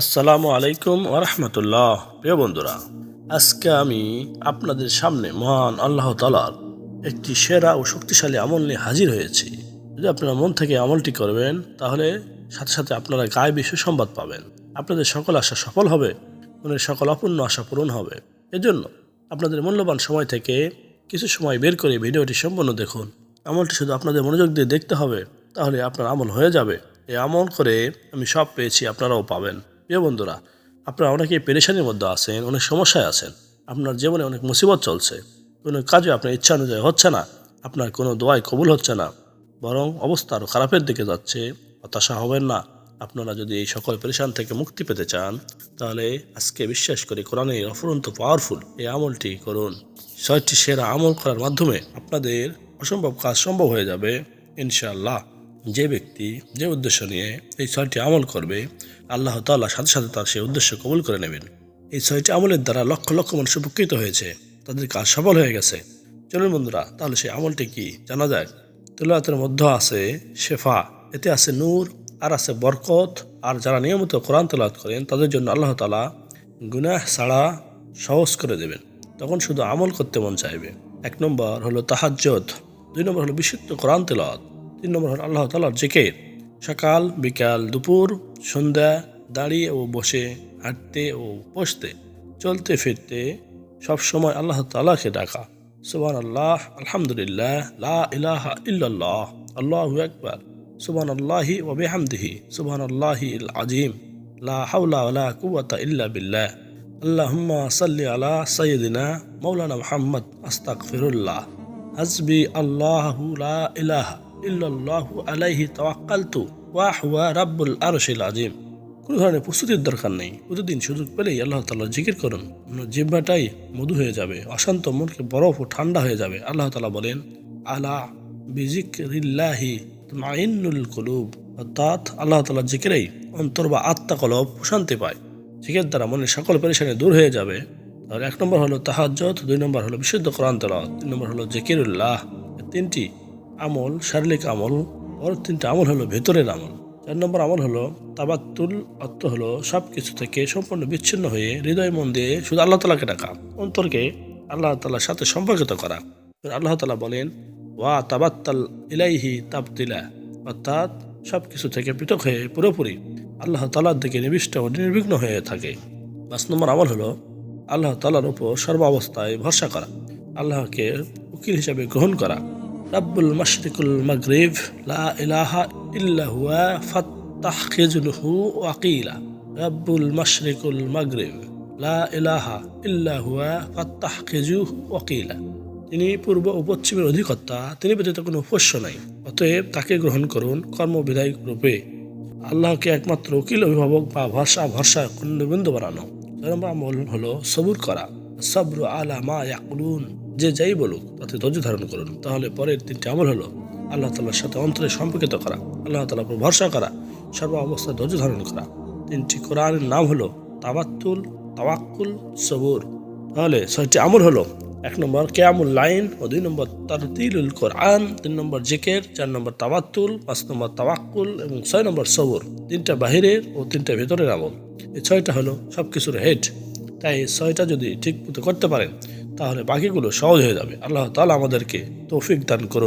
আসসালামু আলাইকুম ওরহমতুল্লাহ প্রিয় বন্ধুরা, আজকে আমি আপনাদের সামনে মহান আল্লাহ তালার একটি সেরা ও শক্তিশালী আমল নিয়ে হাজির হয়েছি। যদি আপনারা মন থেকে আমলটি করবেন, তাহলে সাথে সাথে আপনারা গায়ে বিশ্ব সংবাদ পাবেন। আপনাদের সকল আশা সফল হবে, মনের সকল অপূর্ণ আশা পূরণ হবে। এজন্য আপনাদের মূল্যবান সময় থেকে কিছু সময় বের করে ভিডিওটি সম্পূর্ণ দেখুন। আমলটি শুধু আপনাদের মনোযোগ দিয়ে দেখতে হবে, তাহলে আপনার আমল হয়ে যাবে। এই আমল করে আমি সব পেয়েছি, আপনারাও পাবেন। প্রিয় বন্ধুরা, আপনারা অনেকেই পেরেশানির মধ্যে আছেন, অনেক সমস্যায় আছেন। আপনার জীবনে অনেক মুসিবত চলছে। কোনো কাজে আপনার ইচ্ছা অনুযায়ী হচ্ছে না। আপনার কোনো দোয়াই কবুল হচ্ছে না। বরং অবস্থা আরও খারাপের দিকে যাচ্ছে। হতাশা হবেন না। আপনারা যদি এই সকল পেরেশান থেকে মুক্তি পেতে চান, তাহলে আজকে বিশ্বাস করে কোরআনের অফুরন্ত পাওয়ারফুল এই আমলটি করুন। ছয়টি সেরা আমল করার মাধ্যমে আপনাদের অসম্ভব কাজ সম্ভব হয়ে যাবে, ইনশাআল্লাহ। যে ব্যক্তি যে উদ্দেশ্য নিয়ে এই ছয়টি আমল করবে, আল্লাহ তাল্লাহ সাথে সাথে তার সেই উদ্দেশ্য কবুল করে নেবেন। এই ছয়টি আমলের দ্বারা লক্ষ লক্ষ মানুষ উপকৃত হয়েছে, তাদের কাজ সফল হয়ে গেছে। চলুন বন্ধুরা, তাহলে সেই আমলটি কি জানা যায় তুলাতের মধ্যে আছে শেফা, এতে আছে নূর, আর আছে বরকত। আর যারা নিয়মিত কোরআন তেলাত করেন, তাদের জন্য আল্লাহ তালা গুনাহ ছাড়া সহজ করে দেবেন। তখন শুধু আমল করতে মন চাইবে। এক নম্বর হলো তাহাজ্জত দুই নম্বর হলো বিশুদ্ধ কোরআন তেলাওয়াত। তিন নম্বর হলো আল্লাহ তালার জেকের। সকাল, বিকাল, দুপুর, সন্ধ্যা, দাঁড়িয়ে ও বসে, হাঁটতে ও বসতে, চলতে ফিরতে সব সময় আল্লাহ তালাকে ডাকা। সুবান আল্লাহ আলহামদুলিল্লাহ, লা ইলাহা ইল্লাল্লাহ, আল্লাহু আকবার সুবান আল্লাহি ও বেহামদিহি সুবান আল্লাহি আজিম লা হাওলা ওয়ালা কুওয়াতা ইল্লা বিল্লাহ, আল্লাহুম্মা সাল্লি আলা সাইয়্যিদিনা মাওলানা মুহাম্মদ, আস্তাগফিরুল্লাহ, হাসবি আল্লাহু লা ইলাহা ইল্লাল্লাহু আলাইহি তাওয়াক্কালতু ওয়া হুয়া রাব্বুল আরশিল আজিম কোনো ধরনের প্রস্তুতির দরকার নেই। প্রতিদিন সুযোগ পেলেই আল্লাহ তাল্লাহ জিকির করুন। জিব্বাটাই মধু হয়ে যাবে, অশান্ত মনকে বরফ ও ঠান্ডা হয়ে যাবে। আল্লাহ তালা বলেন, আলা বিজিক্রিল্লাহি মাইনুল কলুব। অর্থাৎ আল্লাহ তালা জিকিরেই অন্তর বা আত্মা কলব প্রশান্তি পায়। জিকের দ্বারা মনের সকল পেরেশানি দূর হয়ে যাবে। আর এক নম্বর হলো তাহাজ্জত দুই নম্বর হলো বিশুদ্ধ কোরআন তেলাওয়াত, তিন নম্বর হলো জিকিরুল্লাহ। তিনটি আমল, শারীরিক আমল আর তিনটা আমল হলো ভেতরের আমল। চার নম্বর আমল হলো তাবাত্তুল, অর্থ হলো সব কিছু থেকে সম্পূর্ণ বিচ্ছিন্ন হয়ে হৃদয় মন দিয়ে শুধু আল্লাহ তালাকে ডাকা, অন্তরকে আল্লাহ তালার সাথে সম্পর্কিত করা। আল্লাহ তালা বলেন, ওয়া তাবাত্তাল ইলাইহি তাবতিলা অর্থাৎ সব কিছু থেকে পৃথক হয়ে পুরোপুরি আল্লাহ তালার দিকে নিবিষ্ট ও নির্বিঘ্ন হয়ে থাকে। পাঁচ নম্বর আমল হলো আল্লাহ তালার উপর সর্বাবস্থায় ভরসা করা, আল্লাহকে উকিল হিসাবে গ্রহণ করা। রাব্বুল মাশরিকুল মাগরিব, লা ইলাহা ইল্লা হুয়া ফাত্তাখিজুহু ওয়াকিলা। রাব্বুল মাশরিকুল মাগরিব, লা ইলাহা ইল্লা হুয়া ফাত্তাখিজুহু ওয়াকিলা। তিনি পূর্ব ও পশ্চিমের অধিকর্তা, তিনি ব্যতীত কোনো উপস্য নাই। অতএব তাকে গ্রহণ করুন কর্মবিধায়ক রূপে। আল্লাহকে একমাত্র উকিল, অভিভাবক বা ভরসা ভরসা খণ্ডবিন্দু বানানো। নম্বর আমল হলো সবুর করা। সবরু আলা মা ইয়াকুলুন। যে যাই বলুক তাতে ধৈর্য ধারণ করুন। তাহলে পরের তিনটি আমল হলো আল্লাহ তালার সাথে অন্তরে সম্পর্কিত করা, আল্লাহ তালার উপর ভরসা করা, সর্ব অবস্থায় ধৈর্য ধারণ করা। তিনটি কোরআনের নাম হলো তাবাত্তুল তাওয়াক্কুল, সবুর। তাহলে ছয়টি আমল হলো, এক নম্বর কেয়ামুল লাইন ও দুই নম্বর তারতিলুল কোরআন, তিন নম্বর জিকের, চার নম্বর তাবাত্তুল পাঁচ নম্বর তাওয়াক্কুল এবং ছয় নম্বর সবুর। তিনটা বাহিরের ও তিনটা ভেতরের আমল। এই ছয়টা হলো সব কিছুর হেড। তাই ছয়টা যদি ঠিক মতো করতে পারেন তাহলে বাকিগুলো সহজ হয়ে যাবে। আল্লাহ তালা আমাদেরকে তৌফিক দান করুন